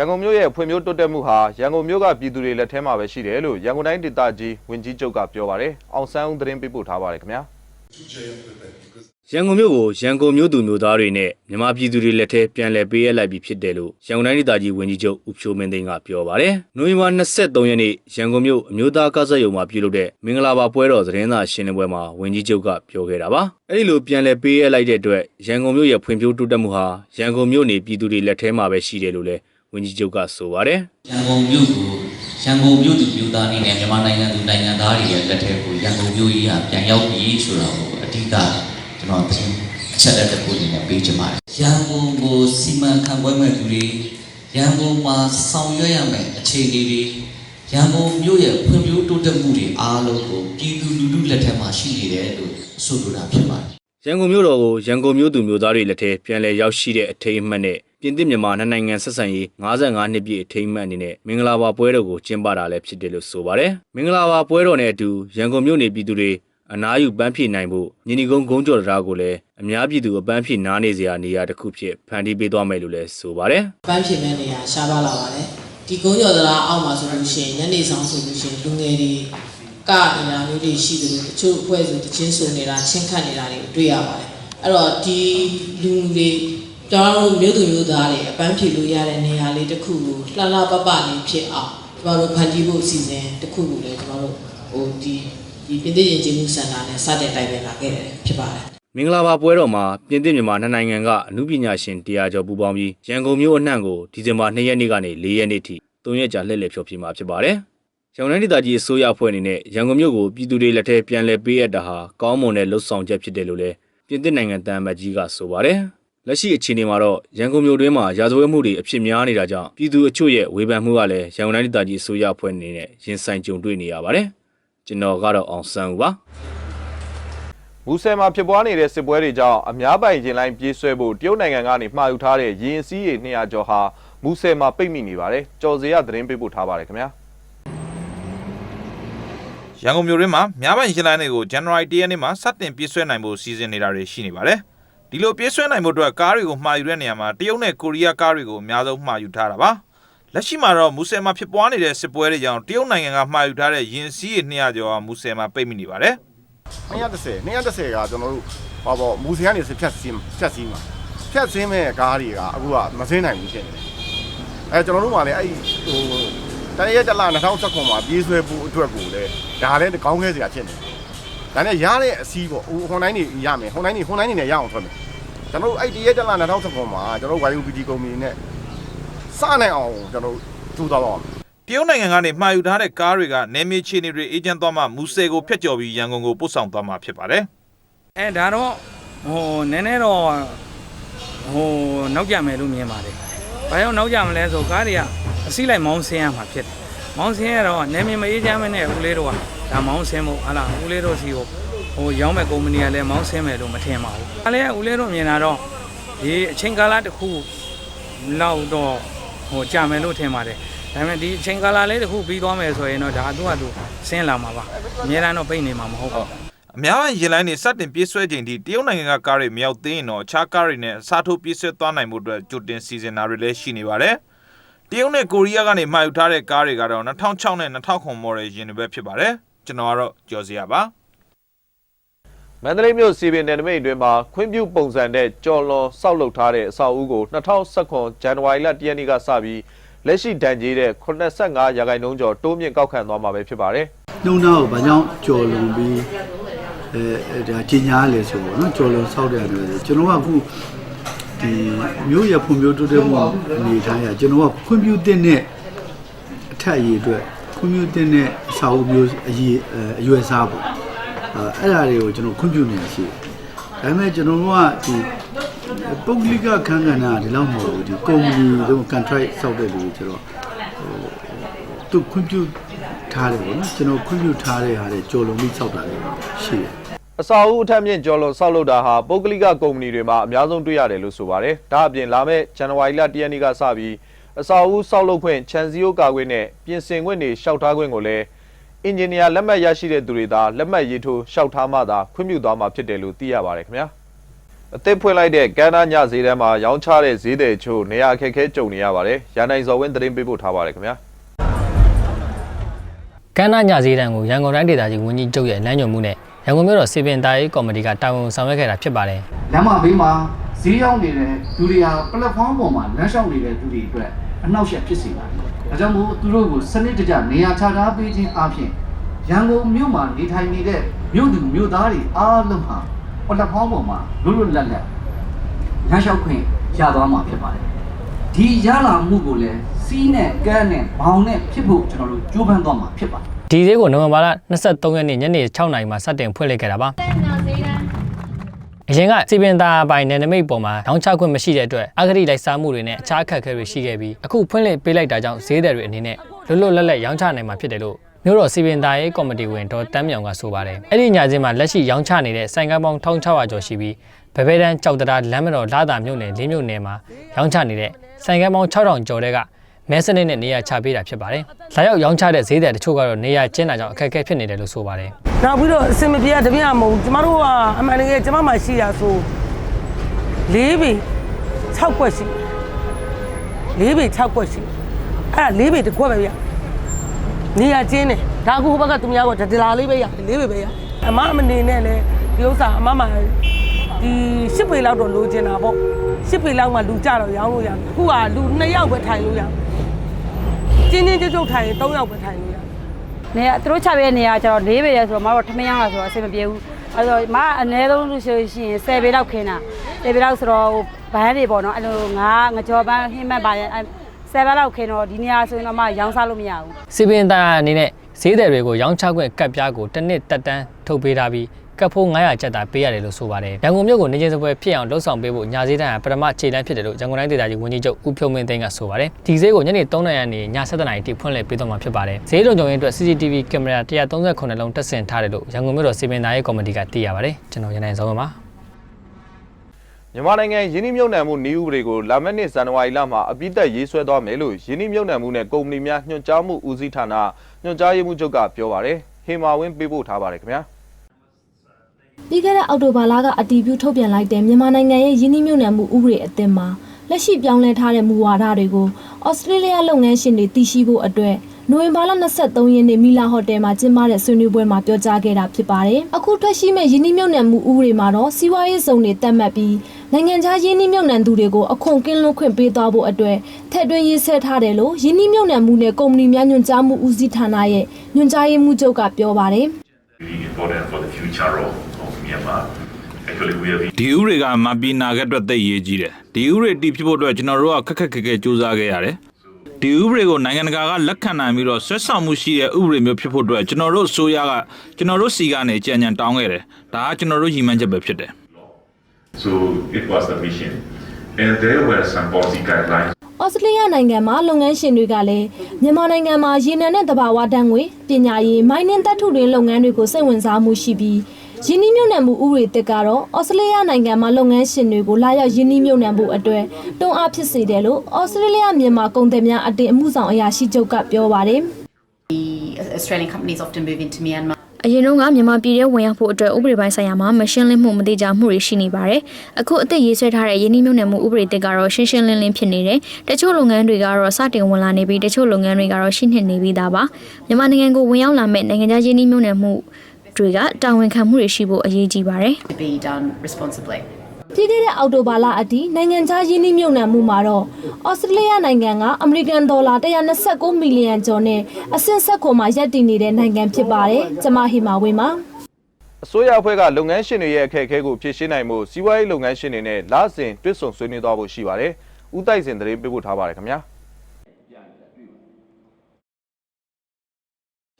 ရန်ကုန်မြို့ရဲ့ဖွံ့ဖြိုးတိုးတက်မှုဟာရန်ကုန်မြို့ကပြည်သူတွေလက်ထဲမှာပဲရှိတယ်လို့ရန်ကုန်တိုင်းဒေသကြီးဝန်ကြီးချုပ်ကပြောပါတယ်။အောင်ဆန်းဦးသတင်းပေးပို့ထားပါတယ်ခင်ဗျာ။ရန်ကုန်မြို့ကိုရန်ကုန်မြို့သူမြို့သားတွေနဲ့မြန်မာပြည်သူတွေလက်ထဲပြန်လည်ပေးအပ်လိုက်ပြီဖြစ်တယ်လို့ရန်ကုန်တိုင်းဒေသကြီးဝန်ကြီးချုပ်ဦးဖြိုးမင်းသိန်းကပြောပါတယ်။နိုဝင်ဘာ23ရက်နေ့ရန်ကုန်မြို့အမျိုးသားကားဆက်ရုံမှာပြုလုပ်တဲ့မင်္ဂလာပါပွဲတော်သတင်းစာရှင်းလင်းပွဲမှာဝန်ကြီးချုပ်ကပြောခဲ့တာပါ။အဲဒီလိုပြန်လည်ပေးအပ်လိုက်တဲ့အတွက်ရန်ကုန်မြို့ရဲ့ဖွံ့ဖြိုးတိုးတက်မှုဟာရန်ကုန်မြို့နေပြည်သူတွေလက်ထဲမှာပဲရှိတယ်လို့လည်း ဝန်ကြီးချုပ်ကဆိုပါတယ်။ရန်ကုန်မြို့ကိုရန်ကုန်မြို့သူမြို့သားအနေနဲ့မြန်မာနိုင်ငံသူနိုင်ငံသားတွေရဲ့လက်ထဲကိုရန်ကုန်မြို့ကြီးဟာပြန်ရောက်ပြီဆိုတာကိုအဓိကကျွန်တော်သတင်းအချက်အလက်တစ်ခုအနေနဲ့ပေးချင်ပါတယ်။ရန်ကုန်ကိုစီမံခန့်ခွဲမဲ့သူတွေရန်ကုန်မှာဆောင်ရွက်ရမယ့်အခြေအနေတွေရန်ကုန်မြို့ရဲ့ဖွံ့ဖြိုးတိုးတက်မှုတွေအားလုံးကိုပြည်သူလူထုလက်ထဲမှာရှိနေတယ်လို့ဆိုလိုတာဖြစ်ပါတယ်။ရန်ကုန်မြို့တော်ကိုရန်ကုန်မြို့သူမြို့သားတွေလက်ထဲပြန်လည်ရောက်ရှိတဲ့အထိမ်းအမှတ်နဲ့ ပြင်သစ်မြန်မာနှစ်နိုင်ငံဆက်ဆံရေး55နှစ်ပြည့်အထိမ်းအမှတ်အနေနဲ့မင်္ဂလာပါပွဲတော်ကိုကျင်းပတာလည်းဖြစ်တယ်လို့ဆိုပါတယ်။မင်္ဂလာပါပွဲတော်နဲ့အတူရန်ကုန်မြို့နေပြည်သူတွေအနားယူပန်းဖြေနိုင်ဖို့ညီနီကုန်းဂုံးကျော်တရားကိုလည်းအများပြည်သူအပန်းဖြေနားနေစရာနေရာတစ်ခုဖြစ်ဖန်တီးပေးသွားမယ်လို့လည်းဆိုပါတယ်။ပန်းဖြေမဲ့နေရာရှားပါလာပါတယ်ဒီကုန်းကျော်သလားအောက်မှာဆိုလို့ရှိရင်ညနေဆောင်ဆိုလို့ရှိရင်လူငယ်တွေကနေတာမျိုးတွေရှိတယ်လို့တချို့အဖွဲ့ဆိုတချင်းဆိုနေတာချင်းခတ်နေတာတွေတွေ့ရပါတယ်အဲ့တော့ဒီလူတွေ ကျွန်တော်တို့မြို့သူမြို့သားတွေအပန်းဖြေလို့ရတဲ့နေရာလေးတစ်ခုကိုလှလှပပလေးဖြစ်အောင်ကျွန်တော်တို့ဖန်တီးဖို့အစီအစဉ်တစ်ခုကိုလည်းကျွန်တော်တို့ဟိုဒီဒီပြည်သူ့ရင်ကျေးမှုစင်တာနဲ့စတဲ့တိုင်ပင်လာခဲ့တယ်ဖြစ်ပါတယ်မင်္ဂလာပါပွဲတော်မှာပြင်သစ်မြန်မာနှစ်နိုင်ငံကအမှုပညာရှင်တရားကျော်ပူးပေါင်းပြီးရန်ကုန်မြို့အနှံ့ကိုဒီဇင်ဘာ2ရက်နေ့ကနေ4ရက်နေ့ထိ3ရက်ကြာလှည့်လည်ဖျော်ဖြေမှာဖြစ်ပါတယ်။ရန်ကုန်တိုင်းဒေသကြီးအစိုးရအဖွဲ့အနေနဲ့ရန်ကုန်မြို့ကိုပြည်သူတွေလက်ထဲပြန်လည်ပေးအပ်တာဟာကောင်းမွန်တဲ့လှုပ်ဆောင်ချက်ဖြစ်တယ်လို့လည်းပြင်သစ်နိုင်ငံတန်အမတ်ကြီးကဆိုပါတယ်။ လက်ရှိအခြေအနေမှာတော့ရန်ကုန်မြို့တွင်းမှာရာဇဝတ်မှုတွေအဖြစ်များနေတာကြောင့်ပြည်သူအချို့ရဲ့ဝေဖန်မှုကလည်းရန်ကုန်တိုင်းဒေသကြီးအစိုးရအဖွဲ့အနေနဲ့ရင်ဆိုင်ကြုံတွေ့နေရပါတယ်။ကျွန်တော်ကတော့အောင်ဆန်းဦးပါ။မူဆယ်မှာဖြစ်ပွားနေတဲ့စစ်ပွဲတွေကြောင့်အများပိုင်ရင်လိုင်းပြေးဆွဲဖို့တရုတ်နိုင်ငံကနေမှာယူထားတဲ့ရင်စည်းရေ200ကျော်ဟာမူဆယ်မှာပိတ်မိနေပါတယ်။ကြော်စရသတင်းပေးပို့ထားပါတယ်ခင်ဗျာ။ရန်ကုန်မြို့တွင်းမှာများပိုင်ရင်လိုင်းတွေကိုဇန်နဝါရီ၁ရက်နေ့မှာစတင်ပြေးဆွဲနိုင်ဖို့စီစဉ်နေတာတွေရှိနေပါတယ်။ ဒီလိုပြေးဆွဲနိုင်ဖို့အတွက်ကားတွေကိုမှာယူတဲ့နေရာမှာတရုတ်နဲ့ကိုရီးယားကားတွေကိုအများဆုံးမှာယူထားတာပါ။လက်ရှိမှာတော့မူဆယ်မှာဖြစ်ပွားနေတဲ့စစ်ပွဲတွေကြောင့်တရုတ်နိုင်ငံကမှာယူထားတဲ့ရင်စည်းရ200ကျော်ဟာမူဆယ်မှာပိတ်မိနေပါတယ်။230 230ကကျွန်တော်တို့ဟောပေါ့မူစင်ကနေဖြတ်စင်းဖြတ်စင်းမှာဖြတ်စင်းမဲ့ကားတွေကအခုကမစင်းနိုင်ဘူးဖြစ်နေတယ်အဲကျွန်တော်တို့မှလည်းအဲ့ဒီဟိုတရက်တလ2019မှာပြေးဆွဲဖို့အတွက်ကိုလည်းဒါလည်းကောင်းခဲစရာဖြစ်နေတယ် ဒါနဲ့ရတဲ့အစည်းပေါ့ဟိုဟွန်တိုင်းနေရမယ်ဟွန်တိုင်းနေဟွန်တိုင်းနေနဲ့ရအောင်ထွက်မယ်ကျွန်တော်တို့အဲ့ဒီရက်တလ2019မှာကျွန်တော်တို့ YUPD ကုမ္ပဏီနဲ့စနိုင်အောင်ကျွန်တော်တို့ထူသွားပါအောင်တရုတ်နိုင်ငံကနေမှာယူထားတဲ့ကားတွေကနယ်မြေချီနေတွေအေဂျင့်သွားမှမူဆယ်ကိုဖျက်ကျော်ပြီးရန်ကုန်ကိုပို့ဆောင်သွားမှာဖြစ်ပါတယ်။အဲဒါတော့ဟိုနည်းနည်းတော့ဟိုနောက်ကျမယ်လို့မြင်ပါတယ်။ဘာကြောင့်နောက်ကျမလဲဆိုကားတွေကအစိလိုက်မောင်းဆင်းရမှာဖြစ်တယ်။မောင်းဆင်းရတော့နေမြင်မအေးချမ်းမနဲ့ဦးလေးတို့က ဒါမောင်းဆင်းဖို့ဟာလားဦးလေးတို့စီကိုဟိုရောင်းမဲ့ကုမ္ပဏီကလည်းမောင်းဆင်းမယ်လို့မထင်ပါဘူး။အဲလည်းဦးလေးတို့မြင်တာတော့ဒီအချိန်ကာလတစ်ခုလောက်တော့ဟိုကြာမယ်လို့ထင်ပါတယ်။ဒါပေမဲ့ဒီအချိန်ကာလလေးတစ်ခုပြီးသွားမယ်ဆိုရင်တော့ဒါအတူအတူဆင်းလာမှာပါ။အများအားတော့ပိတ်နေမှာမဟုတ်ပါဘူး။အများပိုင်းရင်လိုင်းတွေစတင်ပြေးဆွဲချိန်ထိတရုတ်နိုင်ငံကကားတွေမရောက်သေးရင်တော့အခြားကားတွေနဲ့အစားထိုးပြေးဆွဲသွားနိုင်မှုအတွက်ကြိုတင်စီစဉ်တာတွေလည်းရှိနေပါတယ်။တရုတ်နဲ့ကိုရီးယားကနေမှာယူထားတဲ့ကားတွေကတော့2006နဲ့2009 model ယာဉ်တွေပဲဖြစ်ပါတယ်။ ကျွန်တော်ကတော့ကြော်စရာပါ။မန္တလေးမြို့စီပင်နယ်နိမိတ်အတွင်းမှာခွင့်ပြုပုံစံတဲ့ကြော်လွန်ဆောက်လုပ်ထားတဲ့အဆောက်အဦကို2019ဇန်နဝါရီလ1ရက်နေ့ကစပြီးလက်ရှိတန်ကြီးတဲ့85ရာခိုင်နှုန်းကျော်တိုးမြင့်ကောက်ခံသွားမှာပဲဖြစ်ပါတယ်နှုံးသားကိုဘာကြောင့်ကြော်လွန်ပြီးအဲအဲဒါကြီးညာလဲဆိုပေါ့နော်ကြော်လွန်ဆောက်တယ်လို့ဆိုကျွန်တော်ကအခုဒီမျိုးရဖွံ့ဖြိုးတိုးတက်မှုအနေထားရကျွန်တော်ကခွင့်ပြုတဲ့နဲ့အထက်အရေးအတွက် ခွင့်ပြုတဲ့နဲ့အစာအုပ်မျိုးအရေးအဲအရွယ်စားပေါ့အဲအဲ့ဒါတွေကိုကျွန်တော်ခွင့်ပြုနေတာရှိတယ်ဒါပေမဲ့ကျွန်တော်တို့ကဒီပုဂ္ဂလိကခန်းကဏ္ဍကဒီလောက်မဟုတ်ဘူးဒီကုမ္ပဏီတို့ contract ဆောက်တဲ့လူတွေကျတော့သူခွင့်ပြုထားတယ်ပေါ့နော်ကျွန်တော်ခွင့်ပြုထားတဲ့ဟာတွေကြော်လုံးပြီးစောက်တာလည်းရှိတယ်။အဆောက်အဦအထက်မြင့်ကြော်လွန်ဆောက်လုပ်တာဟာပုဂ္ဂလိကကုမ္ပဏီတွေမှာအများဆုံးတွေ့ရတယ်လို့ဆိုပါတယ်။ဒါအပြင်လာမယ့်ဇန်နဝါရီလ1ရက်နေ့ကစပြီး အဆောက်အဦဆောက်လုပ်ခွင့်ခြံစည်းရိုးကာခွင့်နဲ့ပြင်ဆင်ခွင့်တွေလျှောက်ထားခွင့်ကိုလည်းအင်ဂျင်နီယာလက်မှတ်ရရှိတဲ့သူတွေသာလက်မှတ်ရေးထိုးလျှောက်ထားမှသာခွင့်ပြုသွားမှာဖြစ်တယ်လို့သိရပါတယ်ခင်ဗျာ။အသစ်ဖွင့်လိုက်တဲ့ကမ်းနားညဈေးတန်းမှာရောင်းချတဲ့ဈေးတွေချို့နေရာအခက်အခဲကြုံနေရပါတယ်။ရန်နိုင်စော်ဝင်းသတင်းပေးပို့ထားပါတယ်ခင်ဗျာ။ကမ်းနားညဈေးတန်းကိုရန်ကုန်တိုင်းဒေသကြီးဝန်ကြီးချုပ်ရဲ့လမ်းညွှန်မှုနဲ့ရန်ကုန်မြို့တော်စီပင်တာရေးကော်မတီကတာဝန်ဆောင်ရွက်ခဲ့တာဖြစ်ပါတယ်လမ်းမဘေးမှာဈေးရောက်နေတဲ့သူတွေဟာပလက်ဖောင်းပေါ်မှာလမ်းလျှောက်နေတဲ့သူတွေအတွက် အနှောက်အယှက်ဖြစ်စေပါတယ်။ဒါကြောင့်မို့သူတို့ကိုစနစ်တကျနေရာချထားပေးခြင်းအပြင်ရန်ကုန်မြို့မှာနေထိုင်နေတဲ့မြို့သူမြို့သားတွေအားလုံးဟာပလက်ဖောင်းပေါ်မှာလွတ်လွတ်လပ်လပ်လမ်းလျှောက်ခွင့်ရသွားမှာဖြစ်ပါတယ်။ဒီရလာမှုကိုလည်းစီးနဲ့ကန်းနဲ့ဘောင်နဲ့ဖြစ်ဖို့ကျွန်တော်တို့ကြိုးပမ်းသွားမှာဖြစ်ပါတယ်။ဒီဈေးကိုနိုဝင်ဘာလ23ရက်နေ့ညနေ6နာရီမှာစတင်ဖွင့်လှစ်ခဲ့တာပါ အရင်ကစီပင်တာပိုင်နယ်နိမိတ်ပေါ်မှာရောင်းချခွင့်မရှိတဲ့အတွက်အဂတိလိုက်စားမှုတွေနဲ့အခြားအခက်အခဲတွေရှိခဲ့ပြီးအခုဖွင့်လှစ်ပေးလိုက်တာကြောင့်ဈေးသည်တွေအနေနဲ့လွတ်လွတ်လပ်လပ်ရောင်းချနိုင်မှာဖြစ်တယ်လို့မြို့တော်စီပင်တာရေးကော်မတီဝင်ဒေါ်တန်းမြောင်ကဆိုပါတယ်။အဲ့ဒီညချင်းမှာလက်ရှိရောင်းချနေတဲ့ဆိုင်ကန်းပေါင်း1600ကျော်ရှိပြီးဗဘဲတန်းကြောက်တရားလမ်းမတော်လာတာမြို့နယ်၄မြို့နယ်မှာရောင်းချနေတဲ့ဆိုင်ကန်းပေါင်း6000ကျော်တဲ့ကမဲစနစ်နဲ့နေရာချပေးတာဖြစ်ပါတယ်။လာရောက်ရောင်းချတဲ့ဈေးသည်တချို့ကတော့နေရာကျင်းတာကြောင့်အခက်အခဲဖြစ်နေတယ်လို့ဆိုပါတယ် နောက်ပြီးတော့အစင်မပြေတပြင်းမဟုတ်ဘူးကျမတို့ကအမှန်တကယ်ကျမမှရှိတာဆို၄ပေ6ကွက်ရှိ၄ပေ6ကွက်ရှိအဲ့ဒါ၄ပေတစ်ခွက်ပဲဗျနေရချင်းတယ်ဒါကူဟိုဘက်ကသူများကဒလာလေးပဲရ၄ပေပဲရအမအမနေနဲ့လေဒီဥစ္စာအမမဒီ၈ပေလောက်တော့လိုချင်တာပေါ့၈ပေလောက်မှလူကြတော့ရောင်းလို့ရတယ်အခုကလူ2ယောက်ပဲထိုင်လို့ရတယ်ချင်းချင်းကြုတ်ကြုတ်ထိုင်ရင်3ယောက်ပဲထိုင်လို့ရတယ် နေရာသူတို့ချပြတဲ့နေရာကျတော့၄ပေရဲဆိုတော့မတို့ထမင်းရောင်းလာဆိုတော့အဆင်မပြေဘူးအဲဆိုမအနည်းဆုံးလို့ဆိုရင်10ပေလောက်ခင်းတာ10ပေလောက်ဆိုတော့ဘန်းတွေပေါ့နော်အဲ့လိုငါငကြောဘန်းဟင်းမက်ပါရင်10ပေလောက်ခင်းတော့ဒီနေရာဆိုရင်တော့မရောင်းစားလို့မရဘူး။စီပင်တာအနေနဲ့ဈေးသည်တွေကိုရောင်းချခွင့်ကတ်ပြားကိုတစ်နှစ်တက်တန်းထုတ်ပေးထားပြီး ကတ်ဖိုး900ကျပ်သာပေးရတယ်လို့ဆိုပါတယ်။ရန်ကုန်မြို့ကိုနေချင်းစပွဲဖြစ်အောင်လှုပ်ဆောင်ပေးဖို့ညာဈေးတန်းကပထမခြေလှမ်းဖြစ်တယ်လို့ရန်ကုန်တိုင်းဒေသကြီးဝန်ကြီးချုပ်ဦးဖြိုးမင်းသိန်းကဆိုပါတယ်။ဒီဈေးကိုညနေ3နာရီနေည7နာရီထိဖွင့်လှစ်ပေးသွားမှာဖြစ်ပါတယ်။ဈေးလုံခြုံရေးအတွက် CCTV ကင်မရာ138လုံးတပ်ဆင်ထားတယ်လို့ရန်ကုန်မြို့တော်စီပင်တာရေးကော်မတီကသိရပါတယ်။ကျွန်တော်ရန်နိုင်စောပါ။မြန်မာနိုင်ငံယင်းနှိမ့်မြုပ်နှံမှုနည်းဥပဒေကိုလာမယ့်နှစ်ဇန်နဝါရီလမှာအပြည့်သက်ရေးဆွဲသွားမယ်လို့ယင်းနှိမ့်မြုပ်နှံမှုနဲ့ကုမ္ပဏီများညွှန်ကြားမှုဦးစီးဌာနညွှန်ကြားရေးမှူးချုပ်ကပြောပါတယ်ဟေမာဝင်းပေးပို့ထားပါတယ်ခင်ဗျာ ပြီးခဲ့တဲ့အောက်တိုဘာလကအတည်ပြုထုတ်ပြန်လိုက်တဲ့မြန်မာနိုင်ငံရဲ့ယင်းနှိမ့်မြုပ်နှံမှုဥပဒေအသစ်မှာလက်ရှိပြောင်းလဲထားတဲ့မူဝါဒတွေကိုဩစတြေးလျလုပ်ငန်းရှင်တွေသိရှိဖို့အတွက်နိုဝင်ဘာလ23ရက်နေ့မီလာဟိုတယ်မှာကျင်းပတဲ့ဆွေးနွေးပွဲမှာပြောကြားခဲ့တာဖြစ်ပါတယ်။အခုထွက်ရှိမဲ့ယင်းနှိမ့်မြုပ်နှံမှုဥပဒေမှာတော့စီးပွားရေးစုံတွေတတ်မှတ်ပြီးနိုင်ငံခြားယင်းနှိမ့်မြုပ်နှံသူတွေကိုအခွန်ကင်းလွတ်ခွင့်ပေးသွားဖို့အတွက်ထည့်သွင်းရေးဆွဲထားတယ်လို့ယင်းနှိမ့်မြုပ်နှံမှုနဲ့ကုမ္ပဏီများညွှန်ကြားမှုဦးစီးဌာနရဲ့ညွှန်ကြားရေးမှူးချုပ်ကပြောပါတယ်။ really important for the future of, of Myanmar. Actually, we have ဒီဥပဒေကမပီနာခဲ့အတွက်သိပ်ရေးကြီးတယ်ဒီဥပဒေတည်ဖြစ်ဖို့အတွက်ကျွန်တော်တို့ကခက်ခက်ခဲခဲစူးစမ်းခဲ့ရတယ်ဒီဥပဒေကိုနိုင်ငံတကာကလက်ခံနိုင်ပြီးတော့ဆွဲဆောင်မှုရှိတဲ့ဥပဒေမျိုးဖြစ်ဖို့အတွက်ကျွန်တော်တို့အစိုးရကကျွန်တော်တို့စီကနေကြံကြံတောင်းခဲ့တယ်ဒါကကျွန်တော်တို့ရည်မှန်းချက်ပဲဖြစ်တယ် so it was the mission, and there were some policy guidelines ဩစတြေးလျနိုင်ငံမှာလုပ်ငန်းရှင်တွေကလည်းမြန်မာနိုင်ငံမှာရေနံနဲ့တဘာဝတန်းငွေပညာရေးမိုင်းနင်းတပ်ထုတွင်လုပ်ငန်းတွေကိုစိတ်ဝင်စားမှုရှိပြီး ယင်းနှိမ့်မြုပ်နှံမှုဥပဒေတစ်ကတော့ဩစတြေးလျနိုင်ငံမှာလုပ်ငန်းရှင်တွေကိုလာရောက်ယင်းနှိမ့်မြုပ်နှံမှုအတွက်တွန်းအားဖြစ်စေတယ်လို့ဩစတြေးလျမြန်မာကုန်သည်များအတင်းအမှုဆောင်အရာရှိချုပ်ကပြောပါတယ် Australian companies often move into Myanmar အရင်တော့ကမြန်မာပြည်ထဲဝင်ရောက်ဖို့အတွက်ဥပဒေပိုင်းဆိုင်ရာမှာမရှင်းလင်းမှုမတိကျမှုတွေရှိနေပါတယ်။အခုအသက်ရေးဆွဲထားတဲ့ယင်းနှိမ့်မြုပ်နှံမှုဥပဒေတစ်ကတော့ရှင်းရှင်းလင်းလင်းဖြစ်နေတယ်။တချို့လုပ်ငန်းတွေကတော့စတင်ဝင်လာနေပြီးတချို့လုပ်ငန်းတွေကတော့ရှင်းနှစ်နေပြီးသားပါ။မြန်မာနိုင်ငံကိုဝင်ရောက်လာမဲ့နိုင်ငံခြားယင်းနှိမ့်မြုပ်နှံမှု တွေကတာဝန်ခံမှုတွေရှိဖို့အရေးကြီးပါတယ်။ to be done responsibly ပြည်ခဲ့တဲ့အောက်တိုဘာလအထိနိုင်ငံခြားယင်းနှိမ့်မြုပ်နှံမှုမှာတော့ဩစတြေးလျနိုင်ငံကအမေရိကန်ဒေါ်လာ129မီလီယံကျော်နဲ့အဆင့်ဆက်ခွန်မှာရပ်တည်နေတဲ့နိုင်ငံဖြစ်ပါတယ်။ကျွန်မဟီမာဝင်းပါ။အစိုးရအဖွဲ့ကလုပ်ငန်းရှင်တွေရဲ့အခက်အခဲကိုဖြေရှင်းနိုင်မှုစီးပွားရေးလုပ်ငန်းရှင်တွေနဲ့လစဉ်တွစ်ဆုံဆွေးနွေးသွားဖို့ရှိပါတယ်ဦးတိုက်စင်သတင်းပေးပို့ထားပါတယ်ခင်ဗျာ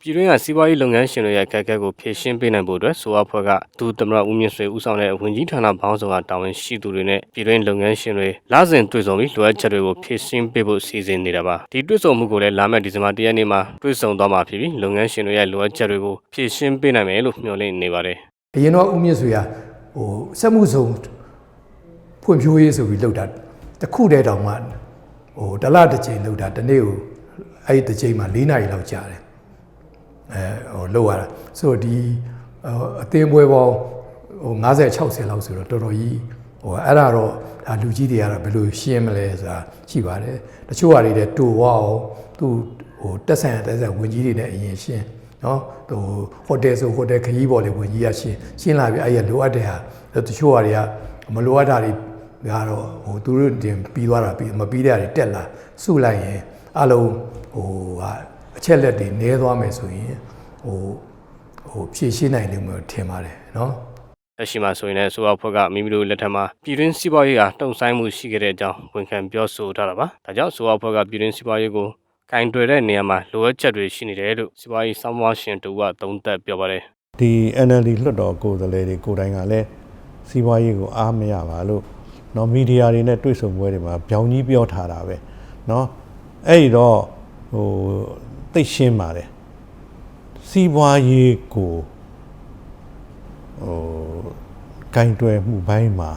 ပြည်တွင်းကစီးပွားရေးလုပ်ငန်းရှင်တွေရဲ့အခက်အခဲကိုဖြေရှင်းပေးနိုင်ဖို့အတွက်ဆိုအဖွဲ့ကဒုသမရဦးမြင့်ဆွေဦးဆောင်တဲ့ဝန်ကြီးဌာနဘောင်းဆောင်ကတာဝန်ရှိသူတွေနဲ့ပြည်တွင်းလုပ်ငန်းရှင်တွေလစဉ်တွေ့ဆုံပြီးလိုအပ်ချက်တွေကိုဖြေရှင်းပေးဖို့စီစဉ်နေတာပါဒီတွေ့ဆုံမှုကိုလည်းလာမယ့်ဒီဇင်ဘာ၁ရက်နေ့မှာတွေ့ဆုံသွားမှာဖြစ်ပြီးလုပ်ငန်းရှင်တွေရဲ့လိုအပ်ချက်တွေကိုဖြေရှင်းပေးနိုင်မယ်လို့မျှော်လင့်နေပါတယ်အရင်တော့ဦးမြင့်ဆွေကဟိုစက်မှုစုံဖွံ့ဖြိုးရေးဆိုပြီးလှုပ်တာတစ်ခုတည်းတောင်မှဟိုတစ်လတစ်ချိန်လှုပ်တာတစ်နေ့ကိုအဲ့ဒီတစ်ချိန်မှာ၄နာရီလောက်ကြာတယ် အဲဟိုလှုပ်ရတာဆိုတော့ဒီဟိုအသင်းပွဲပေါင်းဟို50 60လောက်ဆိုတော့တော်တော်ကြီးဟဟိုအဲ့ဒါတော့ဒါလူကြီးတွေကတော့ဘယ်လိုရှင်းမလဲဆိုတာရှိပါတယ်တချို့ဟာတွေလည်းတူဝအောင်သူဟိုတက်ဆိုင်ရတက်ဆိုင်ဝင်ကြီးတွေနဲ့အရင်ရှင်းနော်ဟိုဟိုတယ်ဆိုဟိုတယ်ခရီးပေါ်လေဝင်ကြီးကရှင်းရှင်းလာပြီအဲ့ရလိုအပ်တဲ့ဟာတချို့ဟာတွေကမလိုအပ်တာတွေကတော့ဟိုသူတို့တင်ပြီးသွားတာပြီးမပြီးတဲ့ဟာတွေတက်လာစုလိုက်ရင်အလုံးဟိုဟာ အချက်လက်တွေနည်းသွားမယ်ဆိုရင်ဟိုဟိုဖြည့်ရှင်းနိုင်လိမ့်မယ်ထင်ပါတယ်နော် လက်ရှိမှာဆိုရင်လည်းဆိုအောင်ဖွဲ့ကမိမိတို့လက်ထက်မှာပြည်တွင်းစီးပွားရေးဟာတုံ့ဆိုင်းမှုရှိခဲ့တဲ့အကြောင်းဝန်ခံပြောဆိုထားတာပါ။ဒါကြောင့်ဆိုအောင်ဖွဲ့ကပြည်တွင်းစီးပွားရေးကိုကင်တွယ်တဲ့နေရာမှာလိုအပ်ချက်တွေရှိနေတယ်လို့စီးပွားရေးစောင့်မရှင်တူကသုံးသပ်ပြောပါတယ်။ ဒီ NLD လွှတ်တော်ကိုယ်စားလှယ်တွေကိုယ်တိုင်ကလည်းစီးပွားရေးကိုအားမရပါလို့เนาะမီဒီယာတွေနဲ့တွေ့ဆုံပွဲတွေမှာဗျောင်ကြီးပြောထားတာပဲเนาะအဲ့ဒီတော့ဟို သိရှင်းပါတယ်စီးပွားရေးကိုဟိုဂိုင်တွယ်မှုဘိုင်းမှာ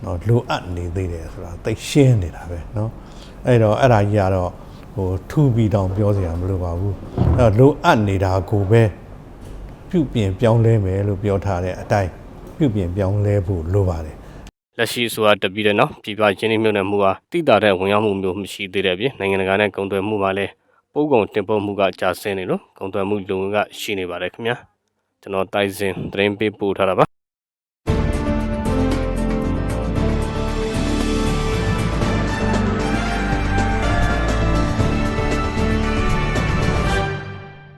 เนาะလိုအပ်နေသေးတယ်ဆိုတာသိရှင်းနေတာပဲเนาะအဲ့တော့အဲ့ဒါကြီးကတော့ဟိုထူပြီးတောင်ပြောစရာမလိုပါဘူးအဲ့တော့လိုအပ်နေတာကိုပဲ ပြုပြင်ပြောင်းလဲမယ်လို့ပြောထားတဲ့အတိုင်းပြုပြင်ပြောင်းလဲဖို့လိုပါတယ် လက်ရှိဆိုတာတပြည်တဲ့နော်ပြည်ပရင်းနှီးမြှုပ်နှံမှုဟာတိတာတဲ့ဝင်ရောက်မှုမျိုးမရှိသေးတဲ့အပြင်နိုင်ငံတကာနဲ့ကုန်သွယ်မှုမှာလည်း ပို့ကုန်တင်ပို့မှုကကျဆင်းနေလို့ကုန်သွယ်မှုလုံငွေကရှိနေပါတယ်ခင်ဗျာကျွန်တော်တိုက်စင်သတင်းပေးပို့ထားတာပါ